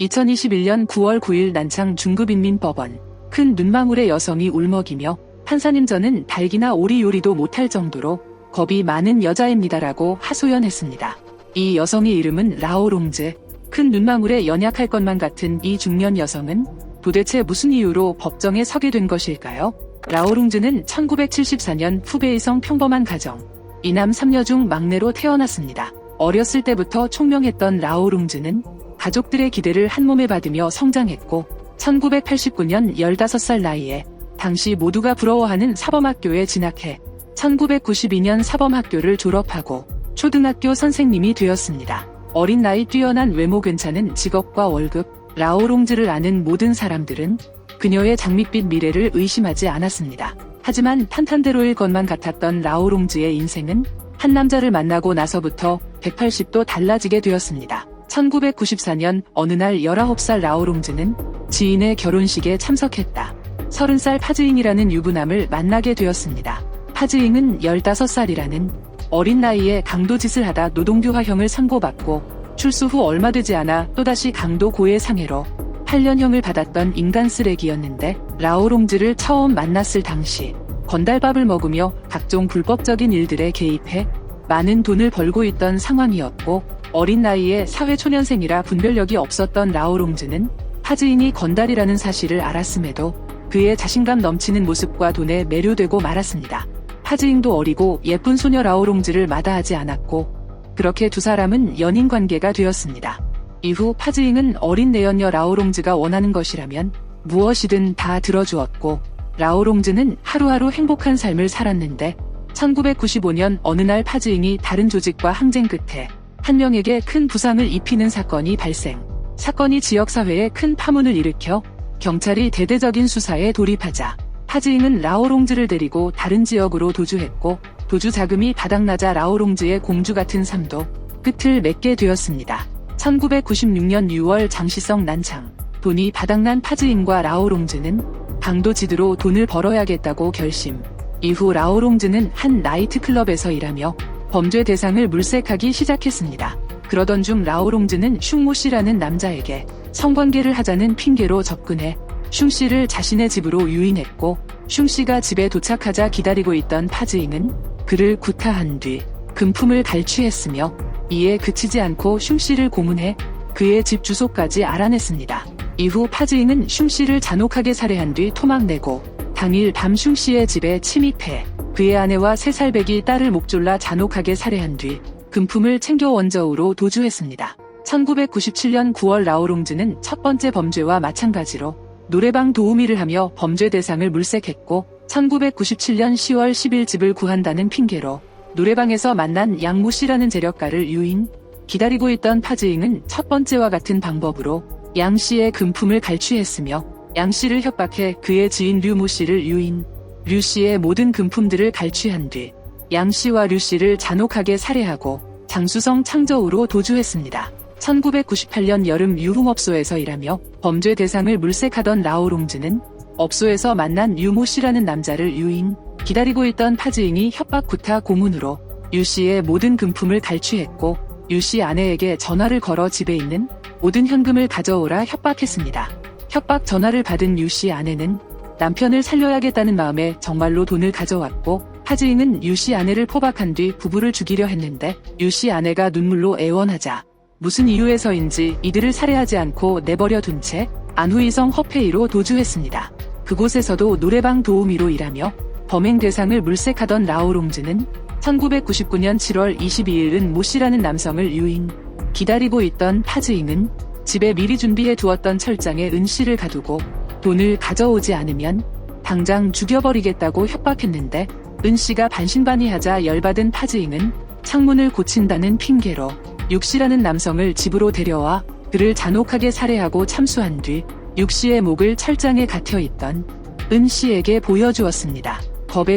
2021년 9월 9일 난창 중급인민법원 큰 눈망울의 여성이 울먹이며 판사님 저는 닭이나 오리 요리도 못할 정도로 겁이 많은 여자입니다라고 하소연했습니다. 이 여성의 이름은 라오롱즈. 큰 눈망울에 연약할 것만 같은 이 중년 여성은 도대체 무슨 이유로 법정에 서게 된 것일까요? 라오롱즈는 1974년 후베이성 평범한 가정, 이남 3녀 중 막내로 태어났습니다. 어렸을 때부터 총명했던 라오롱즈는 가족들의 기대를 한몸에 받으며 성장했고 1989년 15살 나이에 당시 모두가 부러워하는 사범학교에 진학해 1992년 사범학교를 졸업하고 초등학교 선생님이 되었습니다. 어린 나이 뛰어난 외모 괜찮은 직업과 월급, 라오롱즈를 아는 모든 사람들은 그녀의 장밋빛 미래를 의심하지 않았습니다. 하지만 탄탄대로일 것만 같았던 라오롱즈의 인생은 한 남자를 만나고 나서부터 180도 달라지게 되었습니다. 1994년 어느 날 19살 라오롱즈는 지인의 결혼식에 참석했다. 30살 파즈잉이라는 유부남을 만나게 되었습니다. 파즈잉은 15살이라는 어린 나이에 강도짓을 하다 노동교화형을 선고받고 출소 후 얼마 되지 않아 또다시 강도 고해 상해로 8년형을 받았던 인간 쓰레기였는데 라오롱즈를 처음 만났을 당시 건달밥을 먹으며 각종 불법적인 일들에 개입해 많은 돈을 벌고 있던 상황이었고 어린 나이에 사회초년생이라 분별력이 없었던 라오롱즈는 파즈인이 건달이라는 사실을 알았음에도 그의 자신감 넘치는 모습과 돈에 매료되고 말았습니다. 파즈잉도 어리고 예쁜 소녀 라오롱즈를 마다하지 않았고 그렇게 두 사람은 연인 관계가 되었습니다. 이후 파즈잉은 어린 내연녀 라오롱즈가 원하는 것이라면 무엇이든 다 들어주었고 라오롱즈는 하루하루 행복한 삶을 살았는데 1995년 어느 날 파즈잉이 다른 조직과 항쟁 끝에 한 명에게 큰 부상을 입히는 사건이 발생. 사건이 지역사회에 큰 파문을 일으켜 경찰이 대대적인 수사에 돌입하자 파즈잉은 라오롱즈를 데리고 다른 지역으로 도주했고 도주 자금이 바닥나자 라오롱즈의 공주 같은 삶도 끝을 맺게 되었습니다. 1996년 6월 장시성 난창 돈이 바닥난 파즈잉과 라오롱즈는 강도지드로 돈을 벌어야겠다고 결심. 이후 라오롱즈는 한 나이트클럽에서 일하며 범죄 대상을 물색하기 시작했습니다. 그러던 중 라오롱즈는 슝모 씨라는 남자에게 성관계를 하자는 핑계로 접근해 슝 씨를 자신의 집으로 유인했고 슝 씨가 집에 도착하자 기다리고 있던 파즈잉은 그를 구타한 뒤 금품을 갈취했으며 이에 그치지 않고 슝 씨를 고문해 그의 집 주소까지 알아냈습니다. 이후 파즈잉은 슝 씨를 잔혹하게 살해한 뒤 토막내고 당일 밤 슝 씨의 집에 침입해 그의 아내와 세 살배기 딸을 목졸라 잔혹하게 살해한 뒤 금품을 챙겨 원저우로 도주했습니다. 1997년 9월 라오롱즈는 첫 번째 범죄와 마찬가지로 노래방 도우미를 하며 범죄 대상을 물색했고 1997년 10월 10일 집을 구한다는 핑계로 노래방에서 만난 양모 씨라는 재력가를 유인 기다리고 있던 파즈잉은 첫 번째와 같은 방법으로 양 씨의 금품을 갈취했으며 양 씨를 협박해 그의 지인 류모 씨를 유인 류 씨의 모든 금품들을 갈취한 뒤 양 씨와 류 씨를 잔혹하게 살해하고 장수성 창저우로 도주했습니다. 1998년 여름 유흥업소에서 일하며 범죄 대상을 물색하던 라오롱즈는 업소에서 만난 유모 씨라는 남자를 유인 기다리고 있던 파즈잉이 협박 구타 고문으로 유 씨의 모든 금품을 갈취했고 유 씨 아내에게 전화를 걸어 집에 있는 모든 현금을 가져오라 협박했습니다. 협박 전화를 받은 유 씨 아내는 남편을 살려야겠다는 마음에 정말로 돈을 가져왔고 파즈잉은 유씨 아내를 포박한 뒤 부부를 죽이려 했는데 유씨 아내가 눈물로 애원하자 무슨 이유에서인지 이들을 살해하지 않고 내버려 둔 채 안후이성 허페이로 도주했습니다. 그곳에서도 노래방 도우미로 일하며 범행 대상을 물색하던 라오롱즈는 1999년 7월 22일은 모 씨라는 남성을 유인 기다리고 있던 파즈잉은 집에 미리 준비해 두었던 철장에 은 씨를 가두고 돈을 가져오지 않으면 당장 죽여버리겠다고 협박했는데 은 씨가 반신반의하자 열받은 파즈잉은 창문을 고친다는 핑계로 육 씨라는 남성을 집으로 데려와 그를 잔혹하게 살해하고 참수한 뒤 육 씨의 목을 철장에 갇혀 있던 은 씨에게 보여주었습니다.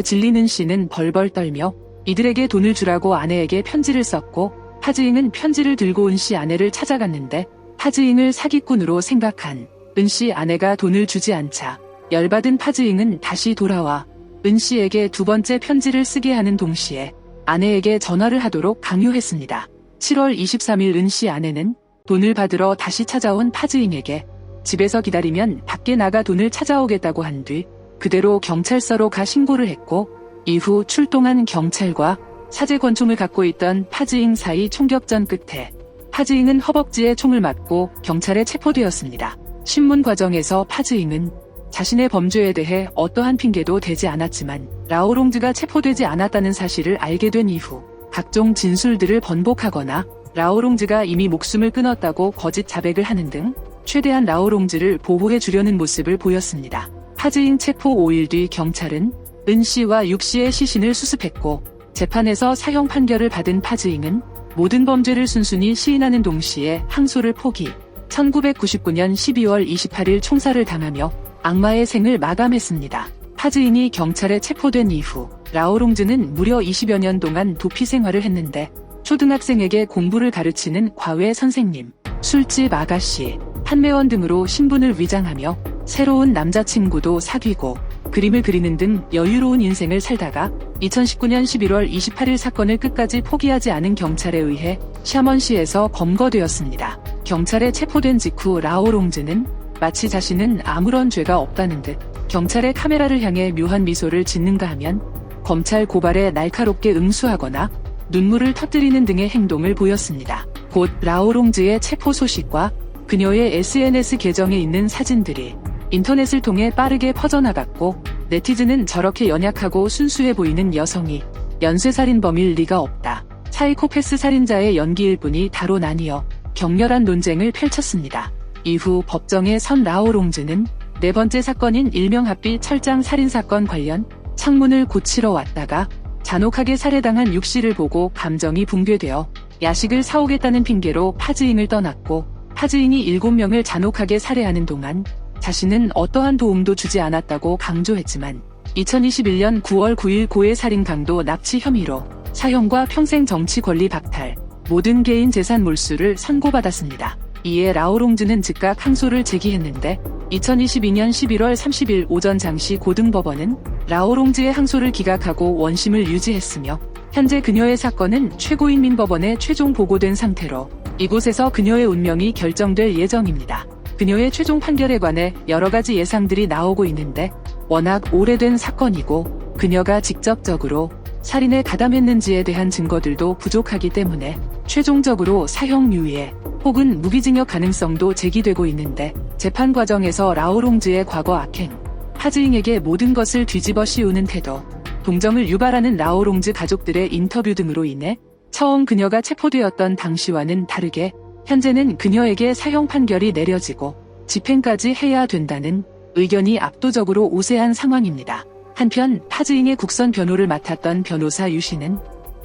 질린 은 씨는 벌벌 떨며 이들에게 돈을 주라고 아내에게 편지를 썼고 파즈잉은 편지를 들고 은 씨 아내를 찾아갔는데 파즈잉을 사기꾼으로 생각한 은씨 아내가 돈을 주지 않자 열받은 파즈잉은 다시 돌아와 은 씨에게 두 번째 편지를 쓰게 하는 동시에 아내에게 전화를 하도록 강요했습니다. 7월 23일 은씨 아내는 돈을 받으러 다시 찾아온 파즈잉에게 집에서 기다리면 밖에 나가 돈을 찾아오겠다고 한 뒤 그대로 경찰서로 가 신고를 했고 이후 출동한 경찰과 사제 권총을 갖고 있던 파즈잉 사이 총격전 끝에 파즈잉은 허벅지에 총을 맞고 경찰에 체포되었습니다. 신문 과정에서 파즈잉은 자신의 범죄에 대해 어떠한 핑계도 대지 않았지만 라오롱즈가 체포되지 않았다는 사실을 알게 된 이후 각종 진술들을 번복하거나 라오롱즈가 이미 목숨을 끊었다고 거짓 자백을 하는 등 최대한 라오롱즈를 보호해 주려는 모습을 보였습니다. 파즈잉 체포 5일 뒤 경찰은 은 씨와 육 씨의 시신을 수습했고 재판에서 사형 판결을 받은 파즈잉은 모든 범죄를 순순히 시인하는 동시에 항소를 포기. 1999년 12월 28일 총살을 당하며 악마의 생을 마감했습니다. 파즈잉이 경찰에 체포된 이후 라오롱즈는 무려 20여 년 동안 도피 생활을 했는데 초등학생에게 공부를 가르치는 과외 선생님, 술집 아가씨, 판매원 등으로 신분을 위장하며 새로운 남자친구도 사귀고 그림을 그리는 등 여유로운 인생을 살다가 2019년 11월 28일 사건을 끝까지 포기하지 않은 경찰에 의해 샤먼시에서 검거되었습니다. 경찰에 체포된 직후 라오롱즈는 마치 자신은 아무런 죄가 없다는 듯 경찰의 카메라를 향해 묘한 미소를 짓는가 하면 검찰 고발에 날카롭게 응수하거나 눈물을 터뜨리는 등의 행동을 보였습니다. 곧 라오롱즈의 체포 소식과 그녀의 SNS 계정에 있는 사진들이 인터넷을 통해 빠르게 퍼져나갔고 네티즌은 저렇게 연약하고 순수해 보이는 여성이 연쇄살인범일 리가 없다. 사이코패스 살인자의 연기일 뿐이 다로 나뉘어 격렬한 논쟁을 펼쳤습니다. 이후 법정에 선 라오롱즈는 네 번째 사건인 일명합비 철장 살인사건 관련 창문을 고치러 왔다가 잔혹하게 살해당한 육 씨를 보고 감정이 붕괴되어 야식을 사오겠다는 핑계로 파즈잉을 떠났고 파즈잉이 7명을 잔혹하게 살해하는 동안 자신은 어떠한 도움도 주지 않았다고 강조했지만 2021년 9월 9일 고해 살인 강도 납치 혐의로 사형과 평생 정치 권리 박탈, 모든 개인 재산 몰수를 선고받았습니다. 이에 라오롱즈는 즉각 항소를 제기했는데 2022년 11월 30일 오전 장시 고등법원은 라오롱즈의 항소를 기각하고 원심을 유지했으며 현재 그녀의 사건은 최고인민법원에 최종 보고된 상태로 이곳에서 그녀의 운명이 결정될 예정입니다. 그녀의 최종 판결에 관해 여러 가지 예상들이 나오고 있는데 워낙 오래된 사건이고 그녀가 직접적으로 살인에 가담했는지에 대한 증거들도 부족하기 때문에 최종적으로 사형유예 혹은 무기징역 가능성도 제기되고 있는데 재판 과정에서 라오롱즈의 과거 악행, 하즈잉에게 모든 것을 뒤집어 씌우는 태도, 동정을 유발하는 라오롱즈 가족들의 인터뷰 등으로 인해 처음 그녀가 체포되었던 당시와는 다르게 현재는 그녀에게 사형 판결이 내려지고 집행까지 해야 된다는 의견이 압도적으로 우세한 상황입니다. 한편 파즈잉의 국선 변호를 맡았던 변호사 유 씨는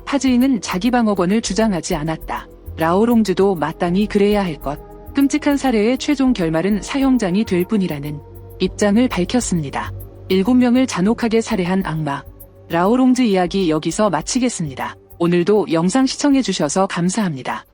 파즈잉은 자기 방어권을 주장하지 않았다. 라오롱즈도 마땅히 그래야 할 것. 끔찍한 사례의 최종 결말은 사형장이 될 뿐이라는 입장을 밝혔습니다. 7명을 잔혹하게 살해한 악마. 라오롱즈 이야기 여기서 마치겠습니다. 오늘도 영상 시청해주셔서 감사합니다.